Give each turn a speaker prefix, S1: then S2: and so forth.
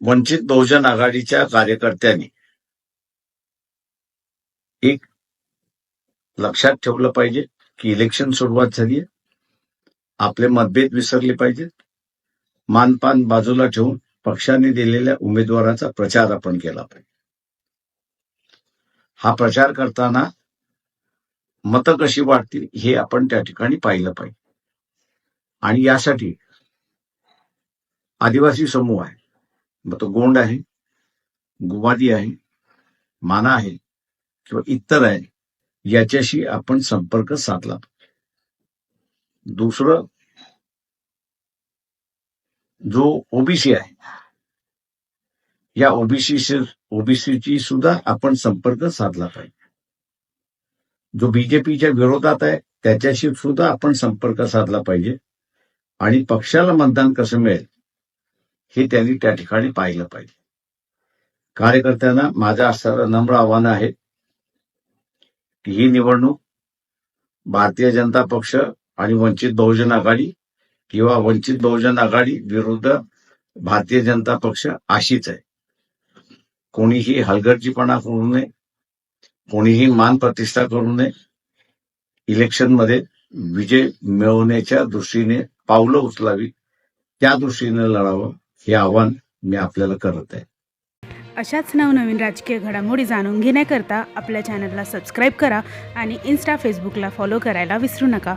S1: वंचित बहुजन आघाडीच्या कार्यकर्त्यांनी एक लक्षात ठेवलं पाहिजे की इलेक्शन सुरुवात झाली आहे आपले मतभेद विसरले पाहिजेत. मानपान बाजूला ठेवून पक्षाने दिलेल्या उमेदवाराचा प्रचार आपण केला पाहिजे. हा प्रचार करताना मतं कशी वाढतील हे आपण त्या ठिकाणी पाहिलं पाहिजे. आणि यासाठी आदिवासी समूह आहे. मग तो गोंड आहे गुवादी आहे माना आहे किंवा इतर आहे याच्याशी आपण संपर्क साधला पाहिजे. दुसरं जो ओबीसी आहे या ओबीसी ओबीसीची सुद्धा आपण संपर्क साधला पाहिजे. जो बीजेपीच्या विरोधात आहे त्याच्याशी सुद्धा आपण संपर्क साधला पाहिजे. आणि पक्षाला मतदान कसं मिळेल? हे त्यांनी त्या ठिकाणी पाहिलं पाहिजे. कार्यकर्त्यांना माझं असणारं नम्र आव्हान आहे की ही निवडणूक भारतीय जनता पक्ष आणि वंचित बहुजन आघाडी किंवा वंचित बहुजन आघाडी विरुद्ध भारतीय जनता पक्ष अशीच आहे. कोणीही हलगर्जीपणा करू नये कोणीही मान प्रतिष्ठा करू नये. इलेक्शनमध्ये विजय मिळवण्याच्या दृष्टीने पावलं उचलावी त्या दृष्टीने लढावं. हे आव्हान मी आपल्याला करत आहे.
S2: अशाच नवनवीन राजकीय घडामोडी जाणून घेण्याकरता आपल्या चॅनलला सबस्क्राईब करा आणि इन्स्टा फेसबुकला फॉलो करायला विसरू नका.